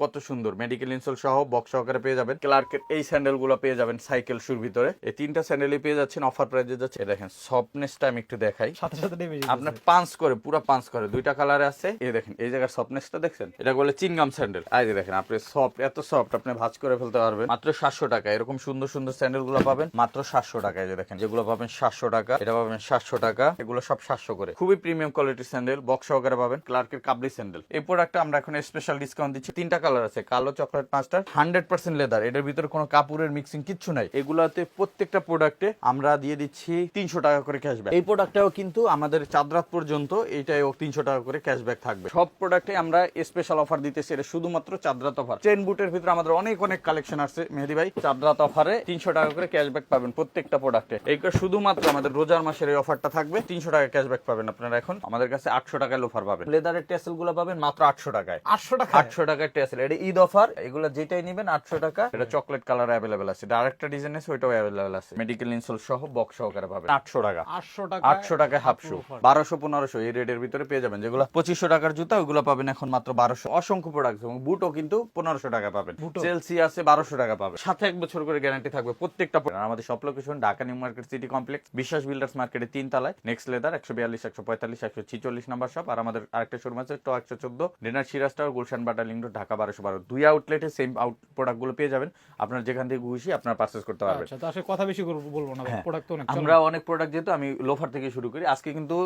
কত সুন্দর। Medical insole সহ বক্স সহকারে পেয়ে যাবেন। ক্লার্কের এই স্যান্ডেলগুলো পেয়ে যাবেন সাইকেল শুর ভিতরে। এই তিনটা স্যান্ডেলই পেয়ে যাচ্ছেন অফার প্রাইজে যাচ্ছে। দেখেন সফটনেসটা আমি একটু দেখাই। সাথে সাথে আপনার পাঁচ করে পুরো পাঁচ করে। দুইটা কালারে আছে। এই দেখেন এই জায়গার সফটনেসটা দেখছেন? এটা বলে চিংগাম স্যান্ডেল যে দেখেন আপনি সফট এত সফট আপনি ভাঁজ করে ফেলতে পারবেন। মাত্র সাতশো টাকা এরকম সুন্দর সুন্দর স্যান্ডেলগুলো পাবেন। মাত্র সাতশো টাকা এই যে দেখেন যেগুলো পাবেন সাতশো টাকা এটা পাবেন সাতশো টাকা। এগুলো সব সাতশো করে। খুবই প্রিমিয়াম কোয়ালিটির স্যান্ডেল বক্স সহকারে পাবেন। ক্লার্কের কাবলি স্যান্ডেল এই প্রোডাক্টটা আমরা এখন স্পেশাল ডিসকাউন্ট দিচ্ছি। তিনটা কালার আছে কালো chocolate master hundred percent leather এটার ভিতরে কোনো কাপড়ের মিক্সিং কিচ্ছু নাই। এগুলাতে প্রত্যেকটা প্রোডাক্টে আমরা দিয়ে দিচ্ছি তিনশো টাকা করে ক্যাশব্যাক এই প্রোডাক্টটাও কিন্তু আমাদের চাঁদরাত পর্যন্ত এইটাও তিনশো টাকা করে ক্যাশব্যাক থাকবে। সব প্রোডাক্টে আমরা স্পেশাল অফার দিতেছি এটা শুধুমাত্র চাঁদরাত অফার চেন বুটের ভিতরে আমাদের অনেক অনেক কালেকশন আছে মেহেদি ভাই। চাঁদরাত অফারে তিনশো টাকা করে ক্যাশব্যাক পাবেন প্রত্যেকটা প্রোডাক্টে এই শুধুমাত্র আমাদের রোজার মাসের এই অফারটা থাকবে তিনশো টাকা ক্যাশব্যাক পাবেন আপনারা এখন। আমাদের কাছে আটশো টাকায় লোফার পাবেন। লেদারের টেসেলগুলো পাবেন মাত্র আটশো টাকায়। আটশো টাকা আটশো টাকার টেসেল এটা ঈদ অফার এগুলো যেটাই নেবেন আটশো টাকা। এটা চকলেট কালার অ্যাভেলেবেল আছে। আরেকটা ডিজাইন আছে ওইটাও অ্যাভেলেবেল আছে। মেডিকেল ইনসোল সহ বক্স সহকারে পাবেন। আটশো টাকা। আটশো টাকা আটশো টাকায় হাফ শু বারোশো পনেরোশো এই রেটের ভিতরে পেয়ে যাবেন। যেগুলো পঁচিশশো টাকার জুতা ওইগুলো পাবেন এখন মাত্র বারোশো। অসংখ্য প্রোডাক্ট এবং বুটও কিন্তু পনেরোশো টাকা পাবেন। চেলসি আছে বারোশো টাকা পাবেন। সাথে এক বছর করে গ্যারান্টি থাকবে প্রত্যেকটা। আমাদের সব location Dhaka new market city complex Biswas builders মার্কেটে তিন তলায়। নেক্সট লেদার একশো বিয়াল্লিশ একশো পঁয়তাল্লিশ একশো ছিচল্লিশ নাম্বার শপ আর আমাদের আরেকটা শোরুম আছে টো একশো চোদ্দ dinner Siraj tower Gulshan Bata link road, Dhaka বারোশো বারো। দুই আউটলেটে সেম আউট প্রোডাক্টগুলো পেয়ে যাবেন। আপনার যেখান থেকে খুশি আপনার পারচেস করতে পারবেন। আচ্ছা তো আসলে কথা বেশি বলব না হ্যাঁ। প্রোডাক্ট অনেক আমরা অনেক প্রোডাক্ট যেহেতু আমি লোফার থেকে শুরু করি আজকে কিন্তু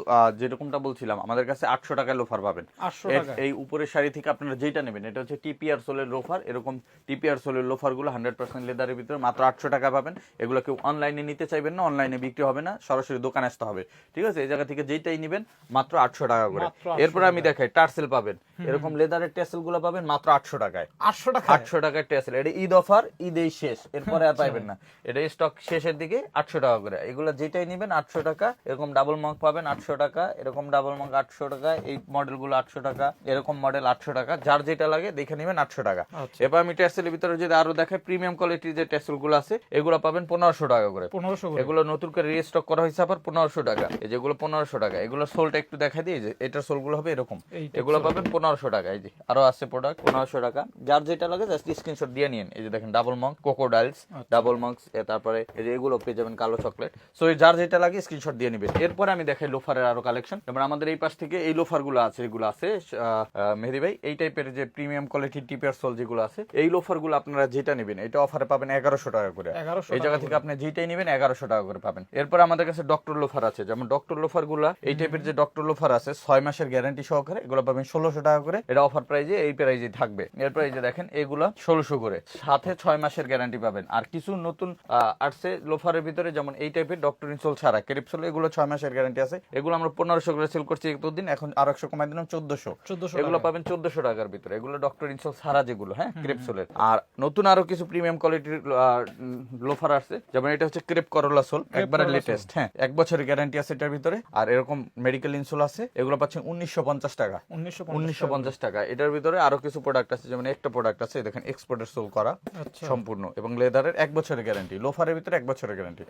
যেরকমটা বলছিলাম আমাদের কাছে আটশো টাকায় লোফার পাবেন। এই উপরের শাড়ি থেকে আপনারা যেটা নেবেন এটা হচ্ছে টিপিআর সোলের লোফার এরকম টিপিআর সোলের লোফারগুলো হান্ড্রেড পার্সেন্ট লেদারের ভিতরে মাত্র আটশো টাকা পাবেন। এগুলো কেউ অনলাইনে নিতে চাইবেন না অনলাইনে বিক্রি হবে না সরাসরি দোকানে আসতে হবে। ঠিক আছে? এই জায়গা থেকে যেটাই নেবেন মাত্র আটশো টাকা করে। মাত্র 800 এরপর আমি দেখাই টার্সেল পাবেন। এরকম লেদারের টেসেলগুলো পাবেন মাত্র আটশো টাকায়। আটশো টাকা আটশো টাকার টেসেল। এটা ঈদ অফার ঈদেই শেষ। এরপরে আর পাইবেন না। এটা স্টক শেষের দিকে আটশো টাকা করে। এগুলো যেটাই নেবেন আটশো টাকা এরকম ডাবল মগ পাবেন আটশো টাকা এরকম ডাবল মগ আটশো টাকা এই মডেলগুলো আটশো টাকা এরকম মডেল আটশো টাকা যার যেটা লাগে দেখে নেবেন আটশো টাকা। আচ্ছা। এবার আমি টেসেলের ভিতরে যদি আরও দেখাই প্রিমিয়াম কোয়ালিটির যে টেসেলগুলো আছে এগুলো পাবেন পনেরোশো টাকা করে। পনেরোশো এগুলো নতুন করে রিস্টক করা হয়েছে আবার পনেরোশো টাকা। এই যেগুলো পনেরোশো টাকা এগুলো সোলটা একটু দেখা দিই এই যে এটার সোলগুলো হবে এরকম। এগুলো পাবেন পনেরোশো টাকা। এই যে আরও আছে প্রোডাক্ট পনেরোশো টাকা। যার যেটা লাগে জাস্ট স্ক্রিনশট দিয়ে নিন এই যে দেখেন double mug crocodiles double mugs তারপরে এই যে এগুলো পেয়ে যাবেন কালো চকলেট সো যার যেটা লাগে স্ক্রিনশট দিয়ে নিবেন। এরপরে আমি দেখাই লোফারের আরও কালেকশন যেমন আমাদের এই পাশ থেকে এই লোফারগুলো আছে এগুলো আছে মেহেদি ভাই। এই টাইপের যে প্রিমিয়াম কোয়ালিটির টিপিয়ার সোল যেগুলো আছে এই লোফারগুলো আপনারা যেটা নেবেন এটা অফারে পাবেন এগারোশো টাকা করে। এই জায়গা থেকে আপনি যেটাই নেবেন এগারোশো টাকা করে পাবেন। এরপর আমাদের কাছে ডক্টর লোফার আছে। যেমন ডক্টর লোফারগুলা এই টাইপের যে ডক্টর লোফার আছে ছয় মাসের গ্যারান্টি সহকারে এগুলো পাবেন ষোলোশো টাকা করে। এটা অফার প্রাইজে এই প্রাইজে থাকবে। এরপর এই যে দেখেন এগুলা ষোলোশো করে। সাথে ছয় মাসের গ্যারান্টি পাবেন। আর কিছু নতুন আসছে লোফারের ভিতরে যেমন এই টাইপের ডক্টর ইনসোল ছাড়া। ক্রিপসোল এগুলো ছয় মাসের গ্যারান্টি আছে। এগুলো আমরা পনেরোশো করে সেল করছি এতদিন এখন আর একশো কমাই দিলাম চোদ্দশো। চোদ্দশো এগুলো পাবেন চোদ্দশো টাকার ভিতরে। এগুলো ডক্টর ইনসোল ছাড়া যেগুলো হ্যাঁ ক্রেপসোলের আর নতুন আরও কিছু প্রিমিয়াম কোয়ালিটির লোফার আসছে। যেমন এটা হচ্ছে ক্রেপ করোলা সোল একবারে লেটেস্ট হ্যাঁ এক বছরের গ্যারান্টি আছে এটার ভিতরে। আর এরকম মেডিকেল ইনসোল আছে এগুলো পাচ্ছেন উনিশশো পঞ্চাশ টাকা। উনিশশো পঞ্চাশ টাকা। এটার ভিতরে আরও কিছু প্রোডাক্ট আছে যেমন একটা প্রোডাক্ট আছে দেখেন এক্সপোর্টের সোল করা আচ্ছা। সম্পূর্ণ। এবং লেদারের এক বছরের গ্যারান্টি লোফারের ভিতরে এক বছরের গ্যারান্টি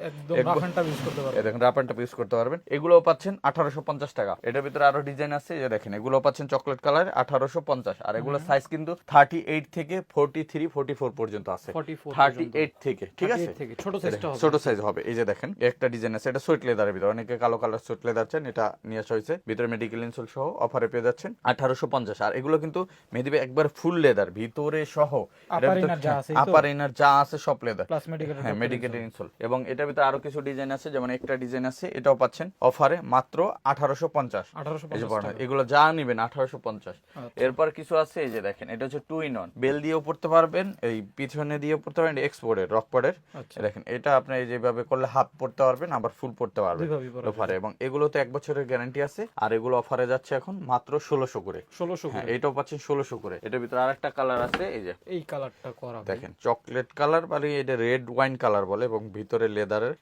দেখেন রাপারটা ইউজ করতে পারবেন। এগুলোও পাচ্ছেন আঠারোশো পঞ্চাশ টাকা। এটার ভিতরে আরও ডিজাইন আছে যে দেখেন এগুলো পাচ্ছেন চকলেট কালার আঠারোশো পঞ্চাশ। আর এগুলো সাইজ কিন্তু থার্টি এইট থেকে ফোর্টি থ্রি ফোর্টি ফোর পর্যন্ত আছে। থার্টি এইট থেকে ঠিক আছে? ছোট সাইজ হবে। এই যে দেখেন একটা ডিজাইন আছে এটা সুইট লেদারের ভিতরে। অনেকে কালো কালার সুইট লেদার চান এটা নিয়ে আসা হয়েছে। ভিতরে মেডিকেল ইনসোল সহ অফারে পেয়ে যাচ্ছেন আঠারোশো পঞ্চাশ। আর এগুলো কিন্তু মেহেদিবে একবার ফুল লেদার ভিতরে সহ। তো? আপার ইনার যা আছে সব লেদার হ্যাঁ মেডিকেল ইনসোল এবং এটার ভিতরে আরও কিছু ডিজাইন আছে যেমন একটা ডিজাইন আছে এটাও পাচ্ছেন অফারে মাত্র আঠারোশো পঞ্চাশ। এগুলো যা নিবেন আঠারোশো পঞ্চাশ। আচ্ছা। এরপর কিছু আছে এই যে দেখেন এটা হচ্ছে টু ইন অন বেল দিয়েও পড়তে পারবেন এই পিছনে দিয়েও পড়তে পারবেন এক্সপোর্টের রকপোর্টের আচ্ছা। দেখেন এটা আপনি যেভাবে করলে হাফ পড়তে পারবেন আবার ফুল পড়তে পারবেন অফারে এবং এগুলোতে এক বছরের গ্যারান্টি আছে আর এগুলো অফারে যাচ্ছে এখন মাত্র ষোলোশো করে। ষোলোশো হ্যাঁ এটাও পাচ্ছেন ষোলোশো করে। এটার ভিতরে আরেকটা কালার আছে এই যে। এই কালারটা করা দেখেন চকলেট কালার মানে এটা রেড ওয়াইন কালার বলে এবং ভিতরে লেদারের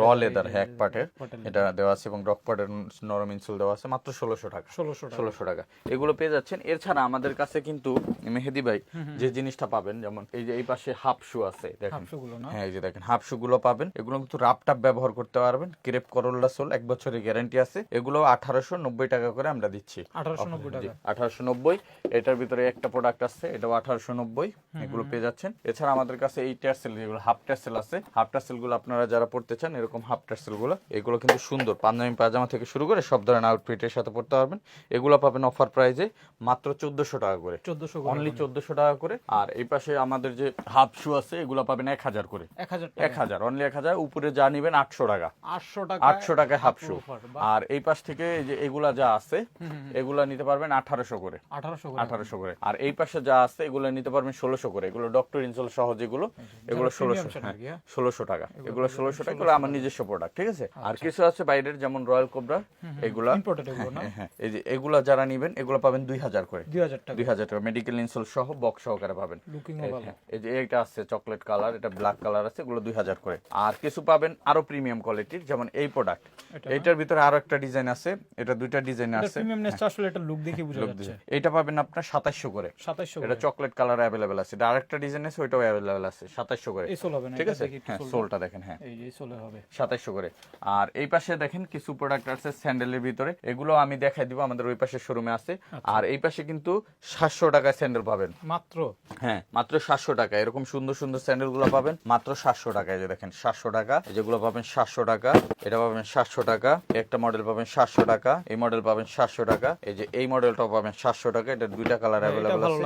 র লেদার হ্যাঁ এক পাটের এটা দেওয়া আছে এবং রক পাটের নরম ইনসুল দেওয়া আছে মাত্র ষোলোশো টাকা। ষোলোশো ষোলোশো টাকা। এগুলো পেয়ে যাচ্ছেন। এছাড়া আমাদের কাছে কিন্তু মেহেদি ভাই যে জিনিসটা পাবেন যেমন এই যে এই পাশে হাফ শু আছে দেখেন। হ্যাঁ এই যে দেখেন হাফ শু গুলো পাবেন। এগুলো কিন্তু রাপটাপ ব্যবহার করতে পারবেন। ক্রেপ করোল্লা সোল এক বছরের গ্যারান্টি আছে। এগুলো আঠারোশো নব্বই টাকা করে আমরা দিচ্ছি। আঠারোশো নব্বই টাকা। আঠারোশো নব্বই। এটার ভিতরে একটা প্রোডাক্ট প্রোডাক্ট আছে এটাও আঠারোশো নব্বই এগুলো পেয়ে যাচ্ছেন। এছাড়া আমাদের কাছে এই টার্সেল যেগুলো হাফ টার্সেল আছে হাফ টার্সেলগুলো আপনারা যারা পড়তে চান এরকম হাফ টার্সেলগুলো এগুলো কিন্তু সুন্দর। পাঞ্জাবি পাজামা থেকে শুরু করে সব ধরনের আউটফিটের সাথে পড়তে পারবেন। এগুলো পাবেন অফার প্রাইজে মাত্র চোদ্দশো টাকা করে। চোদ্দশো অনলি চোদ্দশো টাকা করে। আর এই পাশে আমাদের যে হাফ শু আছে এগুলো পাবেন এক হাজার করে। এক হাজার অনলি এক হাজার উপরে যা নিবেন আটশো টাকা। আটশো টাকা আটশো টাকায় হাফ শু আর এই পাশ থেকে যে এগুলা যা আছে এগুলা নিতে পারবেন আঠারোশো করে। আঠারোশো আঠারোশো করে। আর এই পাশে যা আছে এগুলো নিতে পারবেন ষোলোশো করে। এগুলো ডক্টর ইনসল সহ যেগুলো এগুলো ষোলোশো। হ্যাঁ হ্যাঁ? ষোলোশো টাকা। এগুলো ষোলোশো টাকা এগুলো আমার নিজস্ব প্রোডাক্ট ঠিক আছে? আর কিছু আছে বাইরের যেমন রয়্যাল কোবরা এগুলা হ্যাঁ, এই যে এগুলা যারা নিবেন এগুলো পাবেন দুই হাজার করে। দুই হাজার টাকা। মেডিকেল ইনসল সহ বক্স সহকারে পাবেন। এই যে এটা আছে চকলেট কালার এটা ব্ল্যাক কালার আছে এগুলো দুই হাজার করে। আর কিছু পাবেন আরও প্রিমিয়াম কোয়ালিটির যেমন এই প্রোডাক্ট এটার ভিতরে আরও একটা ডিজাইন আছে এটা দুইটা ডিজাইন আছে। আসলে এটা লুক দেখে বোঝা যাচ্ছে। এটা পাবেন আপনার সাতাশশো করে। সাতাইশশো এটা চকলেট কালার অ্যাভেলেবেল আছে। এটা আরেকটা ডিজাইন আছে ওইটাও অ্যাভেলেবেল আছে। সাতাশশো করে। এই সোল হবে না ঠিক আছে? হ্যাঁ সোলটা। দেখেন হ্যাঁ। এই যে সোলে হবে। সাতাশশো করে। আর এই পাশে দেখেন কিছু প্রোডাক্ট আছে স্যান্ডেলের ভিতরে। এগুলো আমি দেখাই দিব আমাদের ওই পাশে শোরুমে আছে। আচ্ছা। আর এই পাশে কিন্তু সাতশো টাকায় স্যান্ডেল পাবেন। মাত্র? হ্যাঁ মাত্র সাতশো টাকা। এরকম সুন্দর সুন্দর স্যান্ডেলগুলো পাবেন। মাত্র সাতশো টাকা এই যে দেখেন সাতশো টাকা। যেগুলো পাবেন সাতশো টাকা। এটা পাবেন সাতশো টাকা। একটা মডেল পাবেন সাতশো টাকা। এই মডেল পাবেন সাতশো টাকা। এই যে এই মডেলটাও পাবেন সাতশো টাকা। এটা দুইটা কালার অ্যাভেলেবল আছে।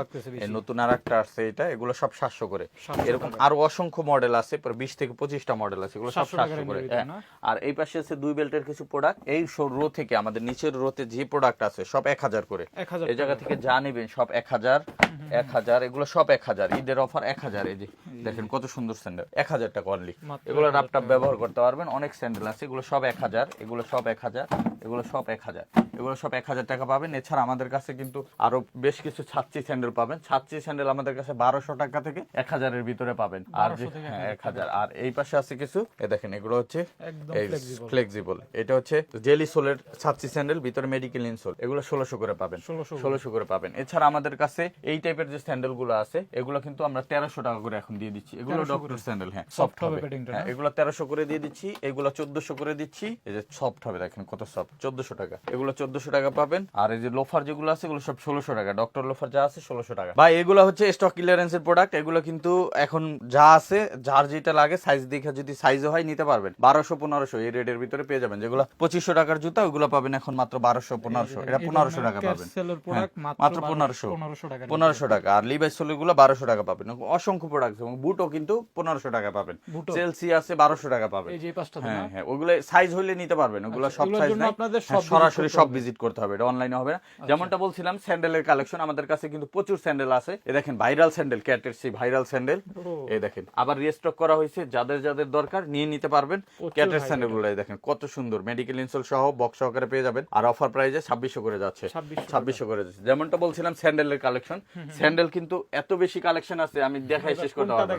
নতুন আর একটা আছে এটা এগুলো সব সাতশো করে। এরকম আরও অসংখ্য মডেল আছে বিশ থেকে পঁচিশটা মডেল আছে এগুলো সব সাতশো করে। হ্যাঁ। আর এই পাশে আছে দুই বেল্টের কিছু প্রোডাক্ট এই রো থেকে আমাদের নিচের রোতে যে প্রোডাক্ট আছে সব এক হাজার করে। এই জায়গা থেকে যা নেবেন সব এক হাজার এক হাজার এগুলো সব এক হাজার। ঈদের অফার এক হাজার এই যে দেখেন কত সুন্দর স্যান্ডেল এক হাজার টাকা অনলি এগুলো 1000 রাপটাপ ব্যবহার করতে পারবেন অনেক স্যান্ডেল আছে এগুলো সব এক হাজার এগুলো সব এক হাজার এগুলো সব এক হাজার। এগুলো সব এক হাজার টাকা পাবেন। এছাড়া আমাদের কাছে কিন্তু আরও বেশ কিছু ছাত্রী স্যান্ডেল পাবেন। ছাত্রী স্যান্ডেল আমাদের কাছে বারোশো টাকা থেকে এক হাজারের ভিতরে পাবেন। আর যে 1200 থেকে হ্যাঁ এক হাজার। আর এই পাশে আছে কিছু এ দেখেন এগুলো হচ্ছে। ফ্লেক্সিবল এটা হচ্ছে জেলি সোলের ছাত্রী স্যান্ডেল ভিতরে মেডিকেল ইনসোল এগুলো ষোলোশো করে পাবেন। ষোলোশো করে। পাবেন। এছাড়া আমাদের কাছে এই টাইপের যে স্যান্ডেলগুলো আছে এগুলো কিন্তু আমরা তেরোশো টাকা করে এখন দিয়ে দিচ্ছি। এগুলো ডক্টর স্যান্ডেল হ্যাঁ সফট হবে হ্যাঁ? এগুলো তেরোশো করে দিয়ে দিচ্ছি। এগুলো চোদ্দশো করে দিচ্ছি। এই যে সফট হবে দেখেন কত সফট চোদ্দশো টাকা। এগুলো চোদ্দশো টাকা পাবেন। আর এই যে লোফার যেগুলো আছে এগুলো সব ষোলোশো টাকা। ডক্টর লোফার যা আছে ষোলোশো টাকা। ভাই এগুলো হচ্ছে স্টক ক্লিয়ারেন্সের প্রোডাক্ট এগুলো কিন্তু এখন যা আছে যার যেটা লাগে সাইজ দেখে যদি সাইজও হয় নিতে পারবেন। বারোশো পনেরোশো এই রেটের ভিতরে পেয়ে যাবেন। যেগুলো পঁচিশশো টাকার জুতা ওগুলো পাবেন এখন মাত্র বারোশো পনেরোশো। এটা পনেরোশো টাকা পাবেন। হ্যাঁ, মাত্র মাত্র 1200 পনেরোশো। 1500 টাকা। পনেরোশো টাকা। আর লিভাইস সোলেরগুলো বারোশো টাকা পাবেন। অসংখ্য প্রোডাক্ট এবং বুটও কিন্তু পনেরোশো টাকা পাবেন। বুটও? চেলসি আছে বারোশো টাকা পাবেন। এই যে পাঁচটা হ্যাঁ হ্যাঁ ওগুলো সাইজ হইলে নিতে পারবেন। ওগুলো সব সাইজ নাই। আপনাদের হ্যাঁ, সরাসরি সব। ভিজিট করতে হবে এটা অনলাইনে হবে না। যেমনটা বলছিলাম স্যান্ডেলের কালেকশন আমাদের কাছে কিন্তু প্রচুর স্যান্ডেল আছে। এ দেখেন ভাইরাল স্যান্ডেল ক্যাটের সেই ভাইরাল স্যান্ডেল এই দেখেন আবার রিস্টক করা হয়েছে যাদের যাদের দরকার নিয়ে নিতে পারবেন ক্যাটের স্যান্ডেলগুলো। এই দেখেন কত সুন্দর মেডিকেল ইনসোল সহ বক্স সহকারে পেয়ে যাবেন। আর অফার প্রাইজে ছাব্বিশশো করে যাচ্ছে। ছাব্বিশশো করে যাচ্ছে। যেমনটা বলছিলাম স্যান্ডেলের কালেকশন স্যান্ডেল কিন্তু এত বেশি কালেকশন আছে আমি দেখাই শেষ করতে পারব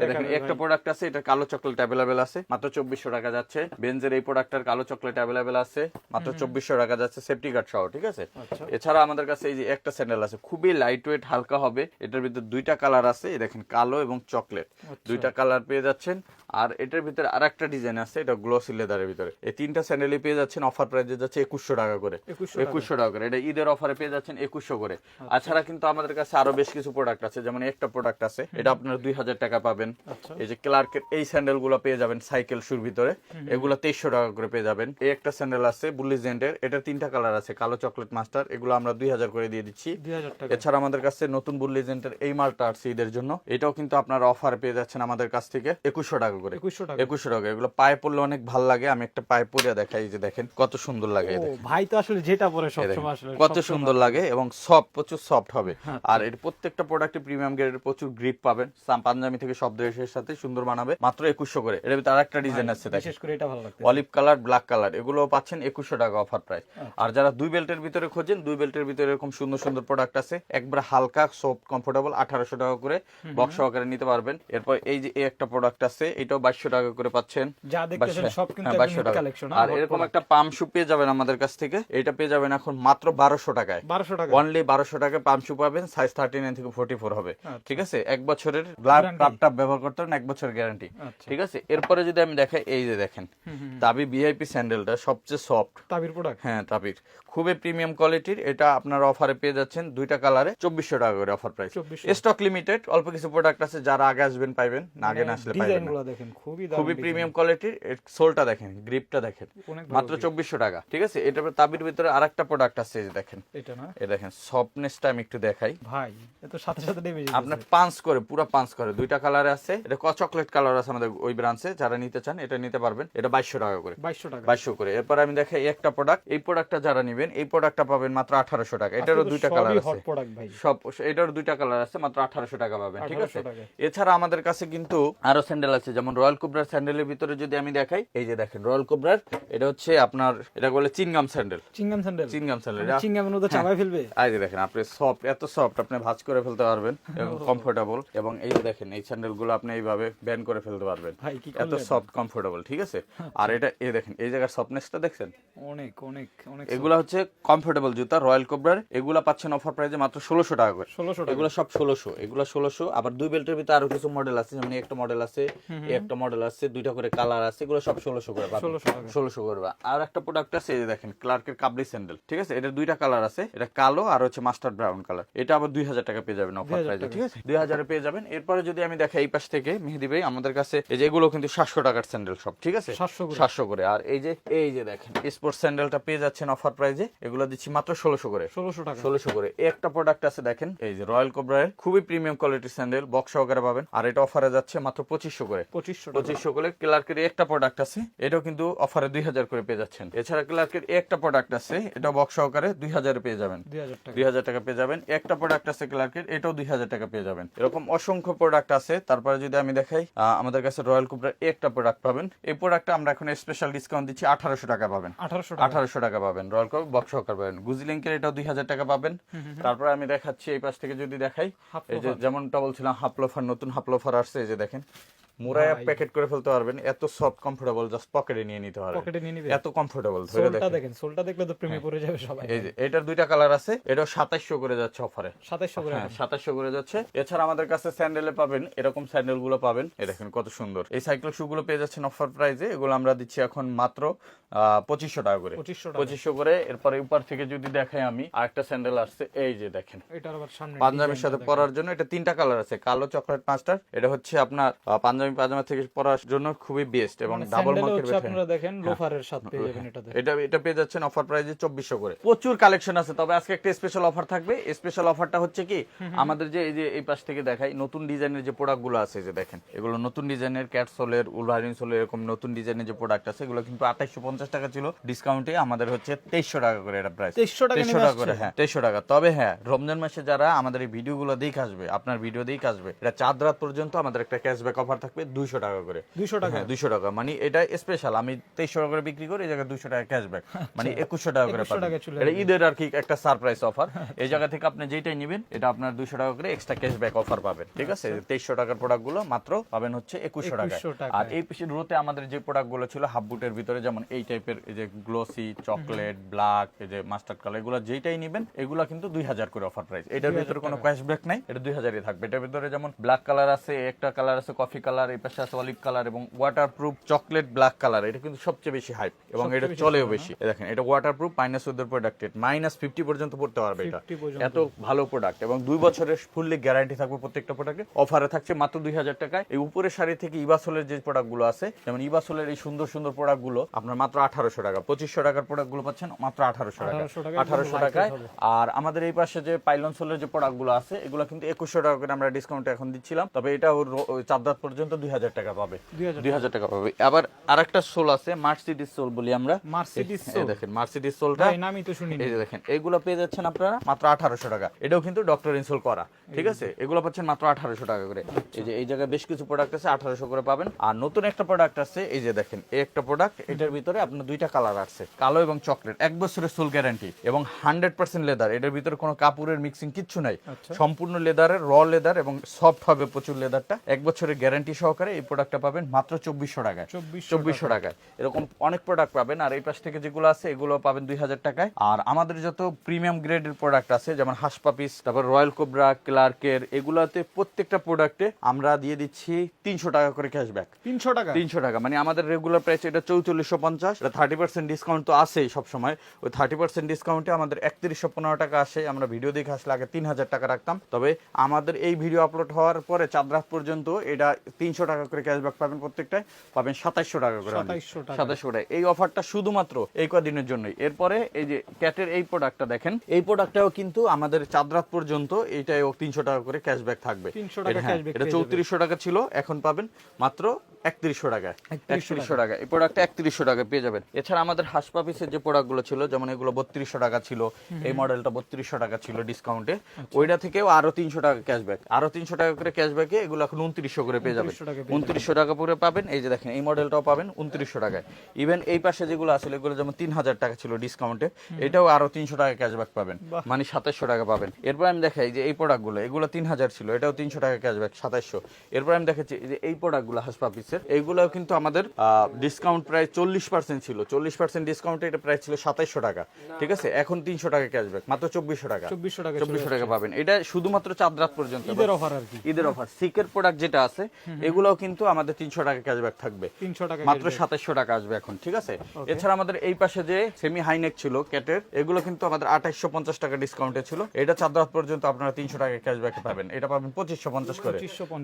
দেখেন একটা প্রোডাক্ট আছে এটা কালো চকলেট অ্যাভেলেবেল আছে মাত্র চব্বিশশো টাকা যাচ্ছে। বেঞ্জের এই প্রোডাক্টের কালো চকলেট অ্যাভেলেবেল আছে মাত্র চব্বিশশো টাকা যাচ্ছে। সেফটি গার্ড সহ ঠিক আছে? আচ্ছা। এছাড়া আমাদের কাছে এই যে একটা স্যান্ডেল আছে খুবই লাইট ওয়েট হালকা হবে। এটার ভিতরে দুইটা কালার আছে এই দেখেন কালো এবং চকলেট আচ্ছা। দুইটা কালার পেয়ে যাচ্ছেন। আর এটার ভিতরে আর একটা ডিজাইন আছে এটা গ্লোসি লেদারের ভিতরে। এই তিনটা স্যান্ডেলই পেয়ে যাচ্ছেন অফার প্রাইসে যাচ্ছে একুশশো টাকা করে। 2100 একুশশো টাকা করে। এটা ঈদের অফারে পেয়ে যাচ্ছেন একুশশো করে। তাছাড়া কিন্তু আমাদের কাছে আরও বেশ কিছু প্রোডাক্ট আছে যেমন একটা প্রোডাক্ট আছে এটা আপনার দুই হাজার টাকা পাবেন। আচ্ছা। এই যে ক্লার্কের এই স্যান্ডেলগুলো পেয়ে যাবেন সাইকেল শুর ভিতরে। এগুলো তেইশশো টাকা করে পেয়ে যাবেন। এই একটা স্যান্ডেল আছে বুল্লিজেন্টের এটা তিনটা কালার আছে কালো চকলেট মাস্টার এগুলো আমরা দুই হাজার করে দিয়ে দিচ্ছি। এছাড়া আমাদের কাছে নতুন বুল্লিজেন্টের এই মালটা আসছে ঈদের জন্য। এটাও কিন্তু আপনারা অফার পেয়ে যাচ্ছেন আমাদের কাছ থেকে একুশশো টাকা করে। একুশশো টাকা। এগুলো পায়ে পড়লে অনেক ভালো লাগে। আমি একটা পায়ে পরে দেখাই যে দেখেন কত সুন্দর লাগে। ভাই তো আসলে যেটা পরে এই সব আসলে কত সুন্দর লাগে এবং সফট প্রচুর সফট হবে। হ্যাঁ। আর এর প্রত্যেকটা প্রোডাক্টে প্রিমিয়াম গ্রেডের প্রচুর গ্রিপ পাবেন। পাঞ্জাবি থেকে সব ড্রেসের সাথে সুন্দর মানাবে মাত্র একুশশো করে। এর ভিতরে আরেকটা ডিজাইন আছে দেখেন। বিশেষ করে এটা ভালো লাগছে অলিভ কালার ব্ল্যাক কালার এগুলো পাচ্ছেন একুশশো টাকা অফার প্রাইস আর যারা দুই বেল্টের ভিতরে খোঁজেন দুই বেল্টের ভিতরে এরকম সুন্দর সুন্দর প্রোডাক্ট আছে। একবার হালকা সফট কমফোর্টেবল আঠারোশো টাকা করে বক্স সহকারে নিতে পারবেন। এরপর এই যে একটা প্রোডাক্ট আছে এটাও বাইশশো টাকা করে পাচ্ছেন। বাইশশো- হ্যাঁ, টাকা। আর হ্যাঁ, এরকম একটা পাম শু পেয়ে যাবেন আমাদের কাছ থেকে। এটা পেয়ে যাবেন এখন মাত্র বারোশো টাকায়। 1200 টাকা অনলি বারোশো টাকা পাম্প শু পাবেন সাইজ থার্টি নাইন থেকে ফোর্টি ফোর হবে। আচ্ছা। ঠিক আছে? এক বছরের গ্লাভ Guarantee। কাপ টাপ ব্যবহার করতে পারেন এক বছর গ্যারান্টি আচ্ছা। ঠিক আছে? এরপরে যদি আমি দেখাই এই যে দেখেন। তাবি ভিআইপি স্যান্ডেলটা সবচেয়ে সফট তাবির প্রোডাক্ট হ্যাঁ তাবির খুবই প্রিমিয়াম কোয়ালিটির। এটা আপনারা অফারে পেয়ে যাচ্ছেন দুইটা কালারে চব্বিশশো টাকা করে অফার প্রাইস স্টক লিমিটেড অল্প কিছু প্রোডাক্ট আছে যারা আগে আসবেন পাইবেন না আগে না আসলে পাইবেন দেখেন খুবই খুবই প্রিমিয়াম কোয়ালিটির সোলটা দেখেন গ্রিপটা দেখেন। মাত্র চব্বিশশো টাকা ঠিক আছে? এটা তাবির ভিতরে আরেকটা প্রোডাক্ট আছে যে দেখেন। এটা না? এ দেখেন সফটনেসটা আমি একটু দেখাই। ভাই এত সাথে সাথে নেমে যাবে আপনার পাঁচ করে পুরো পাঁচ করে দুইটা কালারে আছে। এটা ক চকলেট কালার আছে আমাদের ওই ব্রাঞ্চে যারা নিতে চান এটা নিতে পারবেন। এটা বাইশশো টাকা করে। বাইশশো টাকা। বাইশশো করে। এরপর আমি দেখাই এই একটা প্রোডাক্ট এই প্রোডাক্টটা যারা নিবেন এই প্রোডাক্টটা পাবেন মাত্র আঠারোশো টাকা। এটারও দুইটা কালার হট আছে। প্রোডাক্ট ভাই। সব এটারও দুইটা কালার আছে মাত্র আঠারোশো টাকা পাবেন ঠিক আছে? এছাড়া আমাদের কাছে কিন্তু আরও স্যান্ডেল আছে যেমন রয়্যাল কোবরার স্যান্ডেলের ভিতরে যদি আমি দেখাই এই যে দেখেন রয়্যাল কোবরার এটা হচ্ছে আপনার এটা বলে chewing gum sandal chewing gum sandal chewing gum sandal চিংগামের মধ্যে চাবাই ফেলবে? এই যে দেখেন আপনি সফট এত সফট আপনি ভাঁজ করে ফেলতে পারবেন এবং কমফোর্টেবল এবং এই যে দেখেন এই স্যান্ডেলগুলো আপনি এইভাবে ব্যান্ড করে ফেলতে পারবেন। ভাই এত সফট কমফোর্টেবল ঠিক আছে? আর এটা এই দেখেন এই জায়গার সফটনেসটা দেখছেন? অনেক অনেক অনেক এগুলা হচ্ছে কমফোর্টেবল জুতা রয়্যাল কোবরার এগুলা পাচ্ছেন অফার প্রাইসে মাত্র ষোলোশো টাকা করে। ষোলোশো এগুলো সব ষোলোশো এগুলো ষোলোশো। আবার দুই বেল্টের ভিতরে আরও কিছু মডেল আছে যেমন একটা মডেল আছে একটা মডেল আছে দুইটা করে কালার আছে এগুলো সব ষোলোশো করে পাবেন। 1600 টাকা। ষোলোশো করে আর একটা প্রোডাক্ট আছে এই যে দেখেন ক্লার্কের কাবলি স্যান্ডেল ঠিক আছে? এটা দুইটা কালার আছে এটা কালো আর হচ্ছে মাস্টার্ড ব্রাউন কালার এটা আবার দুই হাজার টাকা পেয়ে যাবেন অফার প্রাইসে ঠিক আছে? দুই হাজারে পেয়ে যাবেন। এরপরে যদি আমি দেখাই এই পাশ থেকে মেহেদি ভাই আমাদের কাছে এই যে এগুলো কিন্তু সাতশো টাকার স্যান্ডেল সব ঠিক আছে? 700 সাতশো করে। আর এই যে এই যে দেখেন স্পোর্টস স্যান্ডেলটা পেয়ে যাচ্ছেন অফার প্রাইসে এগুলো দিচ্ছি মাত্র ষোলোশো করে। ষোলোশো টাকা। ষোলোশো করে। একটা প্রোডাক্ট আছে দেখেন এই যে রয়্যাল কোবরার খুবই প্রিমিয়াম কোয়ালিটির স্যান্ডেল বক্স সহকারে পাবেন। আর এটা অফারে যাচ্ছে মাত্র পঁচিশশো করে। পঁচিশশো পঁচিশশো করে ক্লার্কের একটা প্রোডাক্ট আছে এটাও কিন্তু অফারে দুই হাজার করে পেয়ে যাচ্ছেন। এছাড়া ক্লার্কের একটা প্রোডাক্ট আছে এটা বক্স সহকারে দুই হাজারে পেয়ে যাবেন। দুই হাজার টাকা। পেয়ে যাবেন। একটা প্রোডাক্ট আছে ক্লার্কের এটাও দুই হাজার টাকা পেয়ে যাবেন। এরকম অসংখ্য প্রোডাক্ট আছে। তারপরে যদি আমি দেখাই আমাদের কাছে রয়্যাল কুবরার একটা প্রোডাক্ট পাবেন। এই প্রোডাক্টটা আমরা এখন স্পেশাল ডিসকাউন্ট দিচ্ছি আঠারোশো টাকা পাবেন। আঠারোশো টাকা। আঠারোশো টাকা পাবেন। রয়্যাল কপ বক্স পাবেন। গুজিলিঙ্কের এটাও দুই হাজার টাকা পাবেন। তারপরে আমি দেখাচ্ছি এই পাশ থেকে যদি দেখাই এই যে যেমনটা বলছিলাম হাফ লোফার নতুন হাফ লোফার আসছে এই যে দেখেন। মুরায়া প্যাকেট করে ফেলতে পারবেন এত সফট কমফোর্টেবল জাস্ট পকেটে নিয়ে নিতে পারবেন। পকেটে নিয়ে নিবে। এত কমফোর্টেবল সোলটা দেখেন। সোলটা দেখলে তো প্রেমে পড়ে যাবে সবাই। এই যে এটার দুইটা কালার আছে এটাও সাতাইশশো করে যাচ্ছে অফারে সাতাইশশো করে হ্যাঁ সাতাশশো করে যাচ্ছে। এছাড়া আমাদের কাছে স্যান্ডেলে পাবেন এরকম স্যান্ডেলগুলো পাবেন। এই দেখেন কত সুন্দর। এই সাইকেল শু গুলো পেয়ে যাচ্ছেন অফার প্রাইসে এগুলো আমরা দিচ্ছি এখন মাত্র পঁচিশশো টাকা করে। পঁচিশশো টাকা। পঁচিশশো করে এরপরে উপর থেকে যদি দেখাই আমি আরেকটা স্যান্ডেল আসছে এই যে দেখেন। এটার আবার সামনে পাঞ্জাবির সাথে পরার জন্য এটা তিনটা কালার আছে কালো চকলেট মাস্টার এটা হচ্ছে আপনার পাঞ্জাবি পাজামা থেকে পরার জন্য খুবই বেস্ট এবং ডাবল মার্কের হচ্ছে আপনারা দেখেন লোফারের সাথে পেয়ে যাবেন এটাতে এটা এটা পেয়ে যাচ্ছেন অফার প্রাইসে চব্বিশশো করে। প্রচুর কালেকশন আছে তবে আজকে একটা স্পেশাল অফার থাকবে। স্পেশাল অফারটা হচ্ছে কি আমাদের যে এই যে এই পাশ থেকে দেখাই নতুন ডিজাইনের যে প্রোডাক্টগুলো আছে এই যে দেখেন এগুলো নতুন ডিজাইনের ক্যাট সোলের উলহারিন সোলের এরকম নতুন ডিজাইনের যে প্রোডাক্ট আছে এগুলো কিন্তু আঠাইশশো পঞ্চাশ টাকা ছিল ডিসকাউন্টে আমাদের হচ্ছে তেইশশো টাকা করে এটা প্রাইস 2300 টাকা তেইশশো টাকা করে হ্যাঁ তেইশশো টাকা। তবে হ্যাঁ রমজান মাসে যারা আমাদের এই ভিডিওগুলো দেখে আসবে আপনার ভিডিও দেখে আসবে এটা চাঁদ রাত পর্যন্ত আমাদের একটা ক্যাশব্যাক অফার থাকবে দুইশো টাকা করে। দুইশো টাকা। হ্যাঁ দুইশো টাকা। মানে এটা স্পেশাল আমি তেইশশো টাকা করে বিক্রি করি এই জায়গায় দুইশো টাকা ক্যাশব্যাক মানে একুশশো টাকা করে পাবেন। এটা ঈদের আর কি একটা সারপ্রাইজ অফার এই জায়গা থেকে আপনি যেটাই নেবেন এটা আপনার দুইশো টাকা করে এক্সট্রা ক্যাশব্যাক অফার পাবেন। ঠিক আছে? তেইশশো টাকার প্রোডাক্টগুলো মাত্র পাবেন হচ্ছে একুশশো টাকা আর এই রোতে আমাদের যে প্রোডাক্টগুলো ছিল হাফ বুটের ভিতরে যেমন এই টাইপের এই যে গ্লোসি চকলেট ব্ল্যাক এই যে মাস্টার্ড কালার এগুলো যেটাই নেবেন এগুলো কিন্তু দুই হাজার করে অফার প্রাইস এটার ভিতরে কোনো ক্যাশব্যাক নাই এটা দুই হাজারই থাকবে। এটার ভিতরে যেমন ব্ল্যাক কালার আছে একটা কালার আছে কফি কালার এই পাশে আছে অলিভ কালার এবং waterproof chocolate black colour এটা কিন্তু সবচেয়ে বেশি হাইপ এবং এটা চলেও বেশি। দেখেন এটা ওয়াটার প্রুফ মাইনাস ওদের প্রোডাক্টেড মাইনাস ফিফটি পর্যন্ত পড়তে পারবে এটা। এত ভালো প্রোডাক্ট এবং দুই বছরের ফুললি গ্যারান্টি থাকবে প্রত্যেকটা প্রোডাক্টে অফারে থাকছে মাত্র দুই হাজার টাকায়। এই উপরের শাড়ি থেকে ইবাসোলের যে প্রোডাক্টগুলো আছে যেমন ইবাসোলের এই সুন্দর সুন্দর প্রোডাক্টগুলো আপনার মাত্র আঠারোশো টাকা পঁচিশশো টাকার প্রোডাক্টগুলো পাচ্ছেন মাত্র আঠারোশো টাকা। আঠারোশো টাকায় আর আমাদের এই পাশে যে পাইলন সোলের যে প্রোডাক্টগুলো আছে এগুলো কিন্তু একুশশো টাকা করে আমরা ডিসকাউন্ট এখন দিচ্ছিলাম। তবে এটা ওর রো- ওই চার দাঁত পর্যন্ত দুই হাজার টাকা পাবে। দুই হাজার টাকা। পাবে। আবার আরেকটা সোল আছে মার্সিডিস সোল বলি আমরা। এই দেখেন মার্সিডিস সোলটা নামই তো শুনি এই দেখেন এইগুলো পেয়ে যাচ্ছেন আপনারা মাত্র আঠারোশো টাকা। এটাও কিন্তু ডক্টর ইনসোল করা। ঠিক আছে? এগুলো পাচ্ছেন মাত্র আঠারোশো টাকা করে। এই যে এই জায়গায় বেশ কিছু প্রোডাক্ট আছে আঠারোশো করে পাবেন। আর নতুন একটা প্রোডাক্ট আছে এই যে দেখেন এই একটা প্রোডাক্ট এটার ভিতরে আপনার দুইটা কালার আছে কালো এবং চকলেট। এক বছরের সোল গ্যারান্টি এবং হান্ড্রেড পার্সেন্ট লেদার এটার ভিতরে কোনো কাপড়ের মিক্সিং কিচ্ছু নাই। আচ্ছা। সম্পূর্ণ লেদারের র লেদার এবং সফট হবে প্রচুর লেদারটা এক বছরের গ্যারান্টি সহকারে এই প্রোডাক্টটা পাবেন মাত্র চব্বিশশো টাকায়। চব্বিশশো টাকায়। এরকম অনেক প্রোডাক্ট পাবেন আর এই পাশ থেকে যেগুলো আছে এগুলো পাবেন দুই হাজার টাকায়। আর আমাদের যত প্রিমিয়াম গ্রেডের প্রোডাক্ট আছে যেমন হাসপাপিস তারপর রয়্যাল কোবরা ক্লার্কের এগুলোতে প্রত্যেকটা প্রোডাক্টে আমরা দিয়ে দিচ্ছি তিনশো টাকা করে ক্যাশব্যাক তিনশো টাকা? তিনশো টাকা। মানে আমাদের রেগুলার প্রাইস এটা চৌচল্লিশশো পঞ্চাশ। এটা থার্টি পার্সেন্ট ডিসকাউন্ট তো আছেই সবসময়। ওই থার্টি পার্সেন্ট ডিসকাউন্টে আমাদের একত্রিশশো পনেরো টাকা আসে। আমরা ভিডিও দেখে আসলে আগে তিন হাজার টাকা রাখতাম। তবে আমাদের এই ভিডিও আপলোড হওয়ার পরে চাঁদ রাত পর্যন্ত এটা তিনশো টাকা করে ক্যাশব্যাক পাবেন প্রত্যেকটায়। পাবেন সাতাইশশো টাকা করে only। 2700 টাকা। সাতাইশশো টাকা। এই অফারটা শুধুমাত্র এই কদিনের জন্যই। এরপরে এই যে ক্যাটের এই প্রোডাক্টটা দেখেন। এই প্রোডাক্টটাও কিন্তু আমাদের চাঁদ রাত পর্যন্ত এইটাও তিনশো টাকা করে ক্যাশব্যাক থাকবে। এটা হ্যাঁ। চৌত্রিশশো টাকা ছিল এখন পাবেন মাত্র একত্রিশশো টাকা 3100 একত্রিশশো টাকা। এই প্রোডাক্টটা একত্রিশশো টাকা পেয়ে যাবেন। এছাড়া আমাদের হাসপাপিসের যে প্রোডাক্টগুলো ছিল যেমন এগুলো বত্রিশশো টাকা ছিল এই মডেলটা বত্রিশশো টাকা ছিল ডিসকাউন্টে আচ্ছা। ওইটা থেকেও আরও তিনশো টাকা ক্যাশব্যাক আরও তিনশো টাকা করে ক্যাশব্যাকে এগুলো এখন উনত্রিশশো করে পেয়ে যাবেন। 2900 টাকা পেয়ে উনত্রিশশো টাকা করে পাবেন। এই যে দেখেন এই মডেলটাও পাবেন উনত্রিশশো টাকায়। ইভেন এই পাশে যেগুলো আসলে এগুলো যেমন তিন হাজার টাকা ছিল ডিসকাউন্টে এটাও আরও তিনশো টাকা ক্যাশব্যাক পাবেন। মানে সাতাশশো টাকা পাবেন। এরপর আমি দেখাই যে এই প্রোডাক্টগুলো এগুলো তিন হাজার ছিল এটাও তিনশো টাকা ক্যাশব্যাক সাতাশশো। এরপর আমি দেখাচ্ছি যে এই প্রোডাক্টগুলো হাসপাপিসের এইগুলো কিন্তু আমাদের ডিসকাউন্ট প্রায় চল্লিশ পার্সেন্ট ছিল। চল্লিশ পার্সেন্ট ডিসকাউন্টে এটা প্রায় ছিল টাকা। ঠিক আছে? এখন তিনশো টাকা ক্যাশব্যাক মাত্র চব্বিশশো টাকা। চব্বিশশো টাকা চব্বিশশো টাকা পাবেন। এটা শুধুমাত্র চাঁদ রাত পর্যন্ত ঈদের অফার আর কি। ঈদের অফার সিকের প্রোডাক্ট যেটা আছে এগুলোও কিন্তু আমাদের তিনশো টাকা ক্যাশব্যাক থাকবে। তিনশো টাকা মাত্র সাতাশশো টাকা আসবে এখন ঠিক আছে? এছাড়া আমাদের এই পাশে যে সেমি হাইনেক ছিল ক্যাটের এগুলো কিন্তু আমাদের পঞ্চাশ টাকা ডিসকাউন্টে ছিল। এটা চাঁদরাত পর্যন্ত আপনারা তিনশো টাকা ক্যাশব্যাক পাবেন। এটা পাবেন পঁচিশশো পঞ্চাশ করে।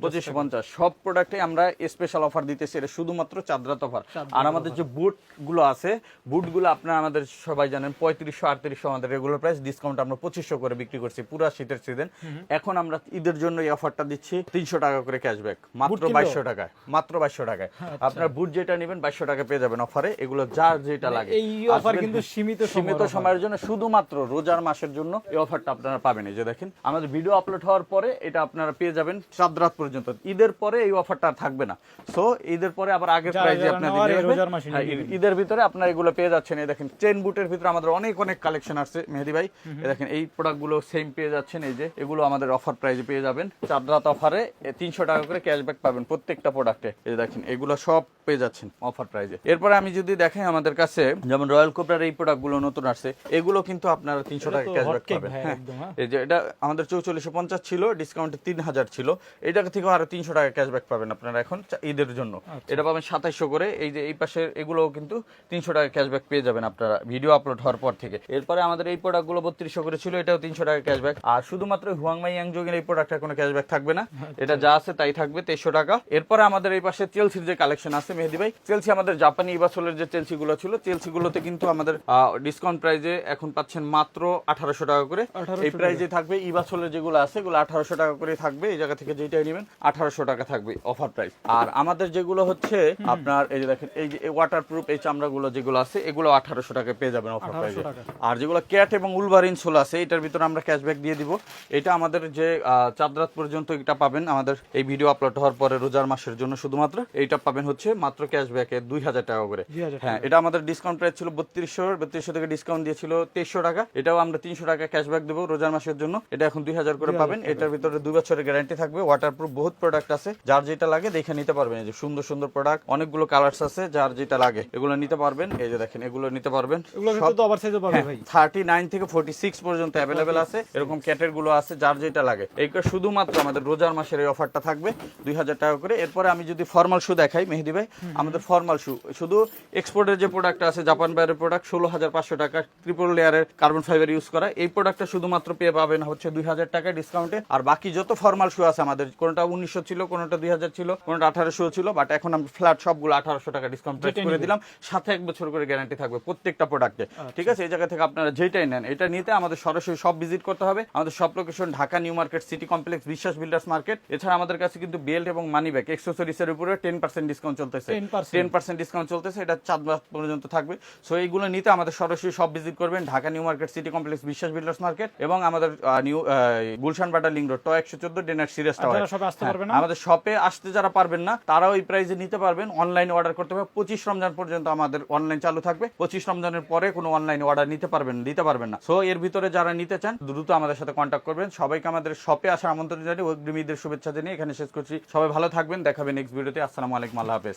পঁচিশশো পঞ্চাশ সব প্রোডাক্টে আমরা স্পেশাল অফার দিতেছি। এটা শুধুমাত্র চাঁদরাত অফার আর আমাদের যে বুটগুলো আছে বুটগুলো আপনারা আমাদের সবাই জানেন পঁয়ত্রিশশো আটত্রিশশো আমাদের রেগুলার প্রাইস ডিসকাউন্ট আমরা পঁচিশশো করে বিক্রি করছি পুরা শীতের সিজন এখন আমরা ঈদের জন্য এই অফারটা দিচ্ছি তিনশো টাকা করে ক্যাশব্যাক মাত্র বাইশশো টাকায় মাত্র বাইশশো টাকায়। আপনার বুট যেটা নেবেন বাইশশো টাকা পেয়ে যাবেন অফারে এগুলো যার যেটা লাগে। এই অফার কিন্তু সীমিত সীমিত সময়ের জন্য শুধুমাত্র রোজার মাসের জন্য এই অফারটা আপনারা পাবেন। এই যে দেখেন আমাদের ভিডিও আপলোড হওয়ার পরে এটা আপনারা পেয়ে যাবেন চাঁদ রাত পর্যন্ত। ঈদের পরে এই অফারটা আর থাকবে না। সো ঈদের পরে আবার আগের প্রাইজে আপনাদের হ্যাঁ। ঈদের ভিতরে আপনারা এগুলো পেয়ে যাচ্ছেন। এই দেখেন চেন বুটের ভিতরে আমাদের অনেক অনেক কালেকশন আছে মেহেদি ভাই। এই দেখেন এই প্রোডাক্টগুলো সেম পেয়ে যাচ্ছেন এই যে এগুলো আমাদের অফার প্রাইজে পেয়ে যাবেন। চাঁদ রাত অফারে তিনশো টাকা করে ক্যাশব্যাক পাবেন প্রত্যেকটা প্রোডাক্টে এই যে দেখেন এগুলো সব পেয়ে যাচ্ছেন অফার প্রাইজে এরপরে আমি যদি দেখেন আমাদের কাছে যেমন রয়্যাল কোবরার এই প্রোডাক্টগুলো নতুন আসছে এগুলো কিন্তু আপনারা তিনশো টাকা ক্যাশব্যাক পাবেন। হ্যাঁ। হ্যাঁ। এই যে এটা আমাদের চৌচল্লিশশো পঞ্চাশ ছিল ডিসকাউন্টে তিন হাজার ছিল। এটা থেকেও আরও তিনশো টাকা ক্যাশব্যাক পাবেন আপনারা এখন ঈদের জন্য। আচ্ছা। এটা পাবেন সাতাইশশো করে। এই যে এই পাশে এগুলোও কিন্তু তিনশো টাকা ক্যাশব্যাক পেয়ে যাবেন আপনারা। ভিডিও আপলোড হওয়ার পর থেকে। এরপরে আমাদের এই প্রোডাক্টগুলো বত্রিশশো করে ছিল এটাও তিনশো টাকা ক্যাশব্যাক আর শুধুমাত্র হুয়াংমাই ইয়াংজোগের এই প্রোডাক্টের কোনো ক্যাশব্যাক থাকবে না। আচ্ছা। এটা যা আছে তাই থাকবে তেইশশো টাকা। এরপরে আমাদের এই পাশে চেলসির যে কালেকশন আছে মেহেদি ভাই চেলসি আমাদের জাপানি ইবাসলের যে চেলসি গুলো ছিল চেলসি গুলোতে কিন্তু আমাদের ডিসকাউন্ট প্রাইজে এখন পাচ্ছেন মাত্র আঠারোশো টাকা করে। 1800 এই প্রাইজে থাকবে ইবাসলের যেগুলো আছে এগুলো আঠারোশো টাকা করে থাকবে। এই জায়গা থেকে যেটাই নেবেন আঠারোশো টাকা থাকবে অফার প্রাইস আর আমাদের যেগুলো হচ্ছে আপনার এই যে দেখেন এই যে ওয়াটার প্রুফ এই চামড়াগুলো যেগুলো আছে এগুলো আঠারোশো টাকা পেয়ে যাবেন অফার 1800 প্রাইসে আর যেগুলো ক্যাট এবং উলভারিন সোল আছে এটার ভিতরে আমরা ক্যাশব্যাক দিয়ে দিব। এটা আমাদের যে আহ, চাঁদ রাত পর্যন্ত এটা পাবেন আমাদের এই ভিডিও আপলোড হওয়ার পরে রোজার মাসের জন্য শুধুমাত্র। এইটা পাবেন হচ্ছে মাত্র ক্যাশব্যাকে দুই হাজার টাকা করে। হ্যাঁ এটা আমাদের ডিসকাউন্ট প্রাইস ছিল বত্রিশশো বত্রিশশো থেকে ডিসকাউন্ট দিয়েছিল তেইশশো টাকা। এটাও আমরা তিনশো টাকা ক্যাশব্যাক দেবো রোজার মাসের জন্য। এটা এখন দুই হাজার করে পাবেন। এটার ভিতরে দুই বছরের গ্যারান্টি থাকবে। ওয়াটারপ্রুফ বহুত প্রোডাক্ট আছে। যার যেটা লাগে দেখে নিতে পারবেন। এই যে সুন্দর সুন্দর প্রোডাক্ট অনেকগুলো কালার্স আছে যার যেটা লাগে এগুলো নিতে পারবেন। এই যে দেখেন এগুলো নিতে পারবেন। এগুলো সব- তো ওভার সাইজও পাবে ভাই। থার্টি নাইন থেকে ফোর্টি সিক্স পর্যন্ত অ্যাভেলেবেল আছে। এরকম ক্যাটেরগুলো আছে যার যেটা লাগে। এইটা শুধুমাত্র আমাদের রোজার মাসের এই অফারটা থাকবে দুই হাজার টাকা করে। এরপরে আমি যদি ফর্মাল শু দেখাই মেহেদি ভাই আমাদের ফর্মাল শু শুধু এক্সপোর্টের যে প্রোডাক্ট আছে জাপান বাইরের প্রোডাক্ট ষোলো হাজার পাঁচশো টাকা ট্রিপল লেয়ারের কার্বন ফাইবার ইউজ করা। এই প্রোডাক্টটা শুধুমাত্র পেয়ে পাবেন হচ্ছে দুই হাজার টাকা ডিসকাউন্টে আর বাকি যত ফর্মাল শু আছে আমাদের কোনটা উনিশশো ছিল কোনটা দুই হাজার ছিল কোনটা আঠারোশো ছিল বাট এখন আমরা ফ্ল্যাট সবগুলো আঠারোশো টাকা ডিসকাউন্ট করে দিলাম। সাথে এক বছর করে গ্যারান্টি থাকবে প্রত্যেকটা প্রোডাক্টে ঠিক আছে এই জায়গা থেকে আপনারা যেটাই নেন এটা নিতে আমাদের সরাসরি সব ভিজিট করতে হবে। আমাদের সব location Dhaka new market city complex Biswas builders market. এছাড়া আমাদের কাছে কিন্তু বেল্ট এবং মানি ব্যাগ এক্সেসরিজ এর উপরে টেন পার্সেন্ট ডিসকাউন্ট চলতেছে। চলতেছে 10% টেন পার্সেন্ট ডিসকাউন্ট চলতেছে এটা চাঁদ রাত পর্যন্ত থাকবে। সো এইগুলো নিতে আমাদের সরাসরি সব ভিজিট করবেন Dhaka new market city complex Biswas builders market এবং আমাদের নিউ গুলশান বাটার লিং রোড ট একশো চোদ্দ ডেনার সিরিয়াস আর যারা সবে আসতে পারবে না? আমাদের শপে আসতে যারা পারবেন না তারাও এই প্রাইসে নিতে পারবেন। অনলাইনে অর্ডার করতে হবে। পঁচিশ রমজান পর্যন্ত আমাদের অনলাইন চালু থাকবে। পঁচিশ রমজানের পরে কোনো অনলাইন অর্ডার নিতে পারবেন, দিতে পারবেন না। সো এর ভিতরে যারা নিতে চান, দ্রুত আমাদের সাথে কন্ট্যাক্ট করবেন। সবাইকে আমাদের শপে আসার আমন্ত্রণ জানিয়ে, অগ্রিমীদের শুভেচ্ছা জানিয়ে এখানে শেষ করছি। সবাই ভালো থাকবেন দেখাবেন নেক্সট ভিডিওতে আসসালামু আলাইকুম, আল্লাহ হাফেজ।